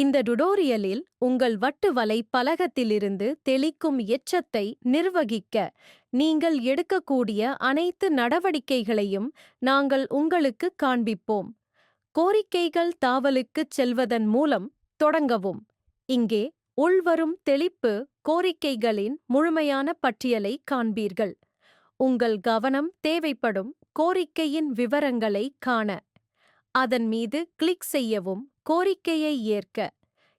இந்த டுடோரியலில் உங்கள் வட்டு வலை பலகத்திலிருந்து தெளிக்கும் எச்சத்தை நிர்வகிக்க நீங்கள் எடுக்கக்கூடிய அனைத்து நடவடிக்கைகளையும் நாங்கள் உங்களுக்கு காண்பிப்போம். கோரிக்கைகள் தாவலுக்குச் செல்வதன் மூலம் தொடங்கவும். இங்கே உள்வரும் தெளிப்பு கோரிக்கைகளின் முழுமையான பட்டியலை காண்பீர்கள். உங்கள் கவனம் தேவைப்படும் கோரிக்கையின் விவரங்களை காண. அதன் மீது கிளிக் செய்யவும். கோரிக்கையை ஏற்க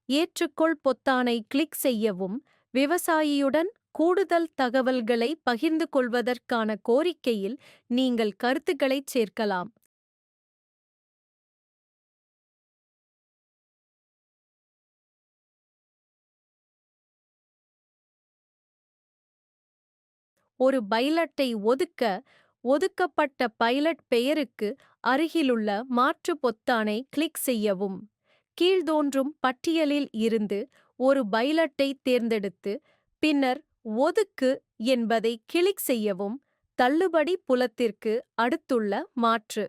ஏற்றுக்கொள் பொத்தானை கிளிக் செய்யவும் விவசாயியுடன் கூடுதல் தகவல்களை பகிர்ந்து கொள்வதற்கான கோரிக்கையில் நீங்கள் கருத்துக்களைச் சேர்க்கலாம். ஒரு பைலட்டை ஒதுக்க ஒதுக்கப்பட்ட பைலட் பெயருக்கு அருகிலுள்ள மாற்று பொத்தானை கிளிக் செய்யவும். கீழ்தோன்றும் பட்டியலில் இருந்து ஒரு பைலட்டை தேர்ந்தெடுத்து பின்னர் ஒதுக்கு என்பதை கிளிக் செய்யவும் தள்ளுபடி புலத்திற்கு அடுத்துள்ள மாற்று.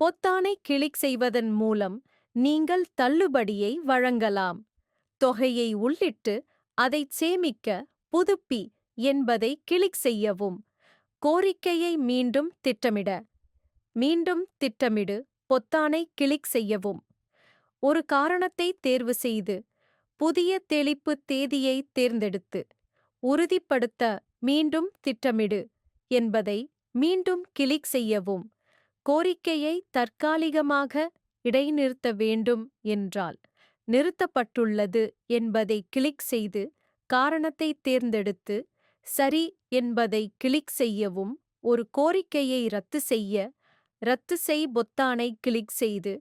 பொத்தானை கிளிக் செய்வதன் மூலம் நீங்கள் தள்ளுபடியை வழங்கலாம். தொகையை உள்ளிட்டு அதைச் சேமிக்க புதுப்பி என்பதை கிளிக் செய்யவும். கோரிக்கையை மீண்டும் திட்டமிட. மீண்டும் திட்டமிடு. பொத்தானை கிளிக் செய்யவும். ஒரு காரணத்தை தேர்வு செய்து புதிய தெளிப்பு தேதியை தேர்ந்தெடுத்து உறுதிப்படுத்த மீண்டும் திட்டமிடு என்பதை மீண்டும் கிளிக் செய்யவும் கோரிக்கையை தற்காலிகமாக இடைநிறுத்த வேண்டும் என்றால் நிறுத்தப்பட்டுள்ளது என்பதை கிளிக் செய்து காரணத்தை தேர்ந்தெடுத்து சரி என்பதை கிளிக் செய்யவும் ஒரு கோரிக்கையை ரத்து செய்ய ரத்து செய் பொத்தானை கிளிக் செய்து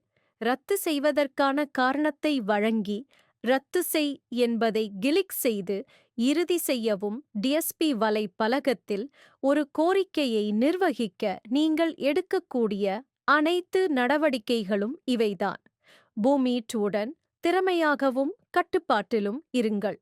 ரத்து செய்வதற்கான காரணத்தை வழங்கி ரத்து செய் என்பதை கிளிக் செய்து இறுதி செய்யவும் டிஎஸ்பி வலை பலகத்தில் ஒரு கோரிக்கையை நிர்வகிக்க நீங்கள் எடுக்கக்கூடிய அனைத்து நடவடிக்கைகளும் இவைதான். பூமீட்டுடன் திறமையாகவும் கட்டுப்பாட்டிலும் இருங்கள்.